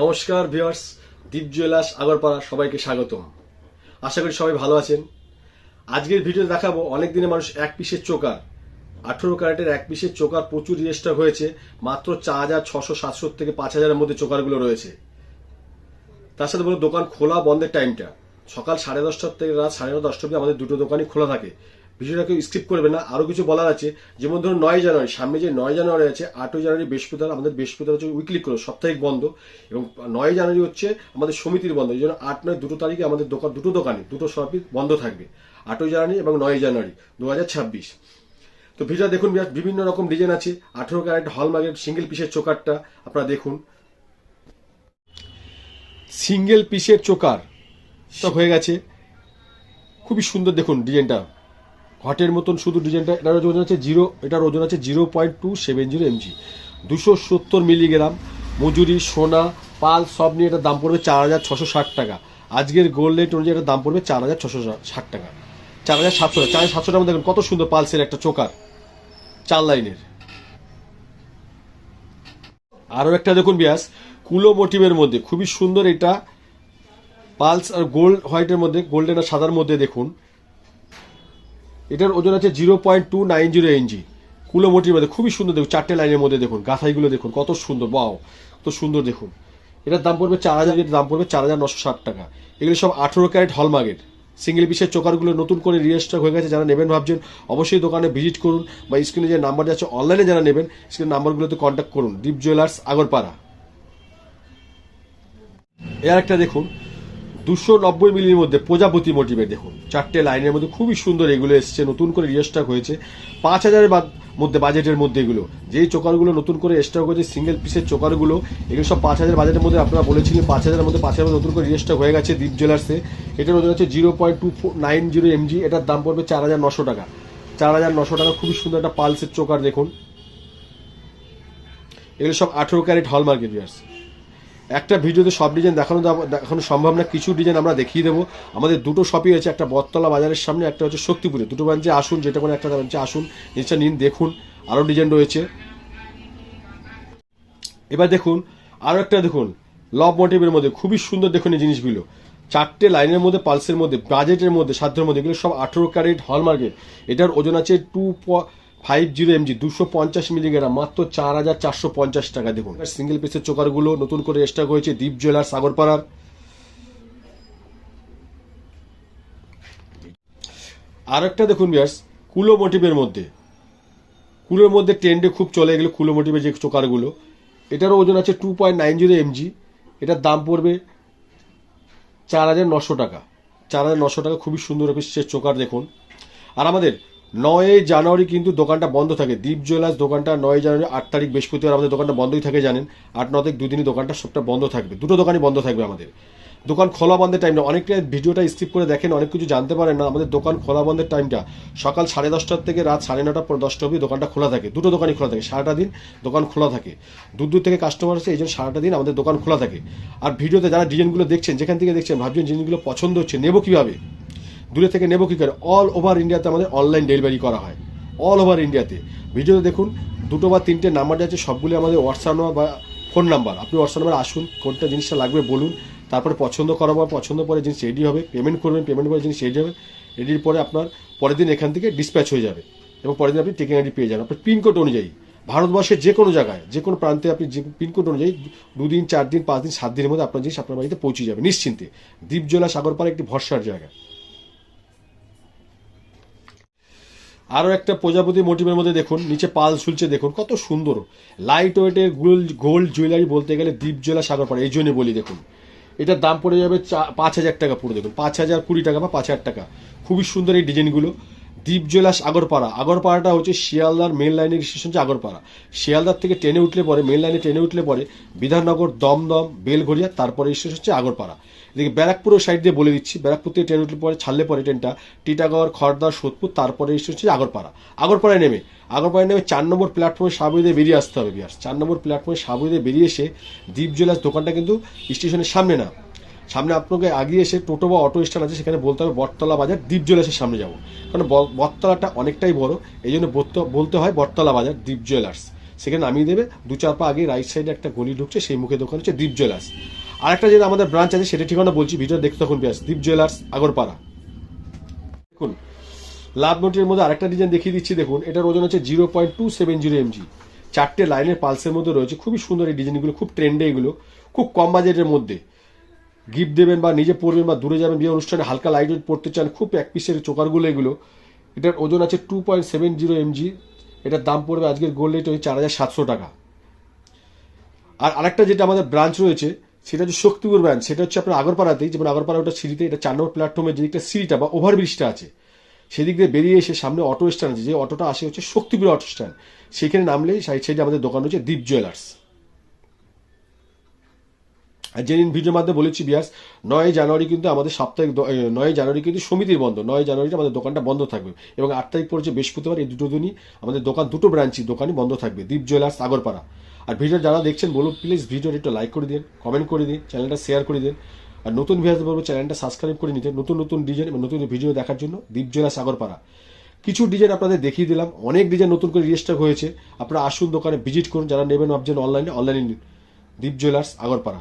নমস্কার ভিউয়ার্স দীপ জুয়েলার্স আগরপাড়া, সবাইকে স্বাগতম। আশা করি সবাই ভালো আছেন। আজকের ভিডিও দেখাবো অনেক দিনে মানুষ এক পিসের চোকার। আঠেরো ক্যারেটের এক পিসের চোকার প্রচুর রেজিস্টার হয়েছে, মাত্র চার হাজার ছশো সাতশো থেকে পাঁচ হাজারের মধ্যে চোকারগুলো রয়েছে। তার সাথে বলো দোকান খোলা বন্ধের টাইমটা সকাল সাড়ে দশটার থেকে রাত সাড়ে দশটা অব্দি আমাদের দুটো দোকানই খোলা থাকে। কেউ স্কিপ করবে না। আরও কিছু বলার আছে। যেমন ধরুন নয় জানুয়ারি, সামনে যে নয় জানুয়ারি আছে, আটই জানুয়ারি বৃহস্পতিবার, আমাদের বৃহস্পতিবার হচ্ছে উইকলি করে সাপ্তাহিক বন্ধ। এবং নয় জানুয়ারি হচ্ছে আমাদের সমিতির বন্ধ। এই জন্য আট নয় দুটো তারিখে আমাদের দোকান, দুটো দোকানে, দুটো শপই বন্ধ থাকবে। আটই জানুয়ারি এবং নয় জানুয়ারি দু হাজার ছাব্বিশ। তো ভিডিও দেখুন বিভিন্ন রকম ডিজাইন আছে। আঠেরো ক্যারেট হলমার্কের সিঙ্গেল পিসের চোকারটা আপনারা দেখুন। সিঙ্গেল পিসের চোকার সব হয়ে গেছে। খুবই সুন্দর দেখুন ডিজাইনটা ঘটের মতন শুধু ডিজাইনটা এটার ওজন আছে জিরো, এটার ওজন আছে zero point two seven zero mg. দুশো সত্তর মিলিগ্রাম, মজুরি, সোনা, পাল, সব নিয়ে এটার দাম পড়বে চার হাজার ছশো ষাট টাকা। আজকের গোল্ড রেট অনুযায়ী এটার দাম পড়বে চার হাজার ছশো ষাট টাকা। চার হাজার সাতশো টাকা চার হাজার সাতশো টাকা দেখুন, কত সুন্দর পালসের একটা চোকার, চার লাইনের। আরও একটা দেখুন বিয়াস, কুলো মোটিভের মধ্যে, খুবই সুন্দর এটা, পালস আর গোল্ড হোয়াইটের মধ্যে গোল্ডেন আর সাদার মধ্যে দেখুন। এটার ওজন আছে zero point two nine zero mg কুলো মোটির মধ্যে খুবই সুন্দর দেখুন, চারটে লাইনের মধ্যে দেখুন গাথাইগুলো দেখুন, কত সুন্দর বাও কত সুন্দর দেখুন। এটার দাম পড়বে চার হাজার দাম পড়বে চার হাজার নশো ষাট টাকা। এগুলো সব আঠেরো ক্যারেট হলমার্কের। সিঙ্গেল পিসের চোকারগুলো নতুন করে রিয়েস্টার হয়ে গেছে, যারা নেবেন ভাবছেন, অবশ্যই দোকানে ভিজিট করুন বা স্ক্রিনে যে নাম্বার যাচ্ছে অনলাইনে যারা নেবেন স্ক্রিনের নাম্বারগুলোতে কন্ট্যাক্ট করুন। দীপ জুয়েলার্স আগরপাড়া এর একটা দেখুন দুশো নব্বই মিলির মধ্যে প্রজাপতি মোটিভের দেখুন, চারটে লাইনের মধ্যে খুবই সুন্দর এগুলো এসছে, নতুন করে রিস্টক হয়েছে। পাঁচ হাজারের মধ্যে বাজেটের মধ্যে এগুলো। যেই চোকারগুলো নতুন করে স্টক হয়েছে সিঙ্গেল পিসের চোকারগুলো, এগুলো সব পাঁচ হাজার বাজেটের মধ্যে আপনারা বলেছিলেন, পাঁচ হাজারের মধ্যে পাঁচ হাজার নতুন করে রিস্টক হয়ে গেছে দীপ জুয়েলার্সে এটার ওজন হচ্ছে zero point two nine zero mg এটার দাম পড়বে চার হাজার নশো টাকা। চার হাজার নশো টাকা, খুবই সুন্দর একটা পালসের চোকার, দেখুন। এগুলো সব আঠেরো ক্যারেট হলমার্কের বিয়ার্স একটা ভিডিওতে সব ডিজাইন দেখানো দেখানো সম্ভব না, কিছু ডিজাইন আমরা দেখিয়ে দেবো। আমাদের দুটো শপই আছে, একটা বটতলা বাজারের সামনে, একটা হচ্ছে শক্তিপুরে। দুটো ব্রাঞ্চে আসুন, যেটা কোনো একটা ব্রাঞ্চে আসুন জিনিসটা নিন, দেখুন আরও ডিজাইন রয়েছে। এবার দেখুন আরও একটা দেখুন লব মোটিভের মধ্যে, খুবই সুন্দর দেখুন এই জিনিসগুলো। চারটে লাইনের মধ্যে পালসের মধ্যে বাজেটের মধ্যে, সাধ্যের মধ্যে, এগুলো সব আঠেরো ক্যারেট হলমার্কের এটার ওজন আছে টু ফাইভ জিরো এমজি দুশো পঞ্চাশ মিলিগ্রাম মাত্র চার হাজার চারশো পঞ্চাশ টাকা দেখুন। সিঙ্গেল পিসের চোকারগুলো নতুন করে স্টক হয়েছে দীপ জুয়েলার সাগরপাড়ার আর একটা দেখুন বিয়ার্স কুলো মোটিভের মধ্যে। কুলোর মধ্যে ট্রেন্ডে খুব চলে গেলো কুলো মোটিভের যে চোকারগুলো। এটারও ওজন আছে two point nine zero mg এটার দাম পড়বে চার হাজার নশো টাকা। চার হাজার নশো টাকা, খুবই সুন্দর সে চোকার দেখুন। আর আমাদের নয় জানুয়ারি কিন্তু দোকানটা বন্ধ থাকে। দীপ জুয়েলার্স দোকানটা নয় জানুয়ারি, আট তারিখ বৃহস্পতিবার আমাদের দোকানটা বন্ধই থাকে জানেন। আট, ন তারিখ দুদিনই দোকানটা সবটা বন্ধ থাকবে। দুটো দোকানই বন্ধ থাকবে আমাদের। দোকান খোলা বন্ধের টাইমটা অনেকটা ভিডিওটা স্কিপ করে দেখেন, অনেক কিছু জানতে পারেন না। আমাদের দোকান খোলা বন্ধের টাইমটা সকাল সাড়ে দশটার থেকে রাত সাড়ে পর দশটা অবধি দোকানটা খোলা থাকে। দুটো দোকানই খোলা থাকে। সারাটা দিন দোকান খোলা থাকে। দূর দূর থেকে কাস্টমার আছে এই জন্য সারাটা দিন আমাদের দোকান খোলা থাকে। আর ভিডিওতে যারা ডিজাইনগুলো দেখছেন, যেখান থেকে দেখছেন, ভাবছেন জিনিসগুলো পছন্দ হচ্ছে, নেব কীভাবে? দূরে থেকে নেব কী করে? অল ওভার ইন্ডিয়াতে আমাদের অনলাইন ডেলিভারি করা হয়। অল ওভার ইন্ডিয়াতে ভিডিওতে দেখুন, দুটো বা তিনটে নাম্বার যাচ্ছে, সবগুলি আমাদের হোয়াটসঅ্যাপ নাম্বার বা ফোন নাম্বার আপনি হোয়াটসঅ্যাপ নাম্বার আসুন, কোনটা জিনিসটা লাগবে বলুন, তারপরে পছন্দ করাবো পছন্দ পরে জিনিস রেডি হবে পেমেন্ট করবেন পেমেন্ট করে জিনিস রেডি হবে রেডির পরে আপনার পরের দিন এখান থেকে ডিসপ্যাচ হয়ে যাবে। এবং পরের দিন আপনি টেকিং আইডি পেয়ে যাবেন। আপনার পিনকোড অনুযায়ী, ভারতবর্ষের যে কোনো জায়গায়, যে কোনো প্রান্তে আপনি যে পিনকোড অনুযায়ী দুদিন চার দিন পাঁচ দিন সাত দিনের মধ্যে আপনার জিনিস আপনার বাড়িতে পৌঁছে যাবে, নিশ্চিন্তে। দ্বীপজলা সাগরপাড়া একটি ভরসার জায়গা। আরও একটা প্রজাপতি মোটিভের মধ্যে দেখুন, নিচে পাল ঝুলছে, দেখুন কত সুন্দর। লাইট ওয়েটের গোল্ড গোল্ড জুয়েলারি বলতে গেলে দ্বীপ জেলা সাগরপাড়া এই জন্যে বলি দেখুন। এটার দাম পড়ে যাবে চা- পাঁচ হাজার টাকা পুরো দেখুন, পাঁচ হাজার কুড়ি টাকা বা পাঁচ হাজার টাকা। খুবই সুন্দর এই ডিজাইনগুলো দ্বীপ জেলাস আগরপাড়া। আগরপাড়াটা হচ্ছে শিয়ালদার মেন লাইনের স্টেশন হচ্ছে আগরপাড়া। শিয়ালদার থেকে ট্রেনে উঠলে পরে মেন লাইনে ট্রেনে উঠলে পরে বিধাননগর, দমদম, বেলঘড়িয়া, তারপরে স্টেশন হচ্ছে আগরপাড়া। এদিকে ব্যারাকপুরের সাইড দিয়ে বলে দিচ্ছি, ব্যারাকপুর থেকে ট্রেন উঠলে পরে, ছাড়লে পরে ট্রেনটা টিটাগড়, খড়দা, সোদপুর, তারপরে স্টেশন হচ্ছে আগরপাড়া। আগরপাড়ায় নেমে আগরপাড়ায় নেমে চার নম্বর প্ল্যাটফর্মে সাবুয়ে বেরিয়ে আসতে হবে বিয়ার চার নম্বর প্ল্যাটফর্মে সাবুয়ে বেরিয়ে এসে দ্বীপ জেলাস দোকানটা কিন্তু স্টেশনের সামনে না। সামনে আপনাকে আগিয়ে এসে টোটো বা অটো স্ট্যান্ড আছে, সেখানে বলতে হবে, বটতলা বাজার, দ্বীপ জুয়েলার্সের সামনে যাব। কারণ বটতলাটা অনেকটাই বড় এই জন্য বলতে- হয় বটতলা বাজার, দ্বীপ জুয়েলার্স। সেখানে নামিয়ে দেবে, দু চার পা আগে রাইট সাইডে একটা গলি ঢুকছে, সেই মুখে দোকান হচ্ছে দীপ জুয়েলার্স। আরেকটা যেটা আমাদের ব্রাঞ্চ আছে, সেটা ঠিকানা বলছি ভিডিও দেখতে তখন ব্যাস, দ্বীপ জুয়েলার্স, আগরপাড়া। দেখুন লাভ নোটের মধ্যে আরেকটা ডিজাইন দেখিয়ে দিচ্ছি, দেখুন, এটার ওজন হচ্ছে zero point two seven zero mg চারটে লাইনের পালসের মধ্যে রয়েছে, খুবই সুন্দর এই ডিজাইনগুলো খুব ট্রেন্ডে এগুলো, খুব কম বাজেটের মধ্যে। গিফট দেবেন বা নিজে পরবেন বা দূরে যাবেন, বিয়ে অনুষ্ঠানে হালকা লাইট ওয়েট পড়তে চান, খুব এক পিসের চোকারগুলো এগুলো, এটার ওজন আছে two point seven zero mg এটার দাম পড়বে আজকের গোল্ড রেট ওই চার হাজার সাতশো টাকা। আর আরেকটা যেটা আমাদের ব্রাঞ্চ রয়েছে, সেটা হচ্ছে শক্তিপুর ব্রাঞ্চ সেটা হচ্ছে আপনার আগরপাড়াতেই, যেমন আগরপাড়া ওটা সিঁড়িতে, এটা চার নম্বর প্ল্যাটফর্মের যেদিকটা সিঁড়িটা বা ওভারব্রিজটা আছে, সেদিক দিয়ে বেরিয়ে এসে সামনে অটো স্ট্যান্ড আছে, যে অটোটা আসে হচ্ছে শক্তিপুর অটো স্ট্যান্ড সেখানে নামলেই সাইড সাইডে আমাদের দোকান হচ্ছে দীপ জুয়েলার্স যেদিন ভিডিওর মাধ্যমে বলেছি বিয়াস, নয় জানুয়ারি কিন্তু আমাদের সাপ্তাহিক নয় জানুয়ারি কিন্তু সমিতির বন্ধ। নয় জানুয়ারিতে আমাদের দোকানটা বন্ধ থাকবে। এবং আট তারিখ পড়ছে বৃহস্পতিবার, এই দুটো দিনই আমাদের দোকান, দুটো ব্রাঞ্চই দোকানই বন্ধ থাকবে। দীপ জুয়েলার্স আগরপাড়া। আর ভিডিও যারা দেখছেন, বলুন প্লিজ ভিডিওটা একটু লাইক করে দিন কমেন্ট করে দিন চ্যানেলটা শেয়ার করে দিন। আর নতুন ভিডিও বলব চ্যানেলটা সাবস্ক্রাইব করে নিতে। নতুন নতুন ডিজাইন নতুন ভিডিও দেখার জন্য দীপ জুয়েলার্স আগরপাড়া। কিছু ডিজাইন আপনাদের দেখিয়ে দিলাম। অনেক ডিজাইন নতুন করে রিস্টক হয়েছে। আপনারা আসুন দোকানে ভিজিট করুন। যারা নেবেন ভাবছেন অনলাইনে অনলাইনে নিন। দীপ জুয়েলার্স আগরপাড়া।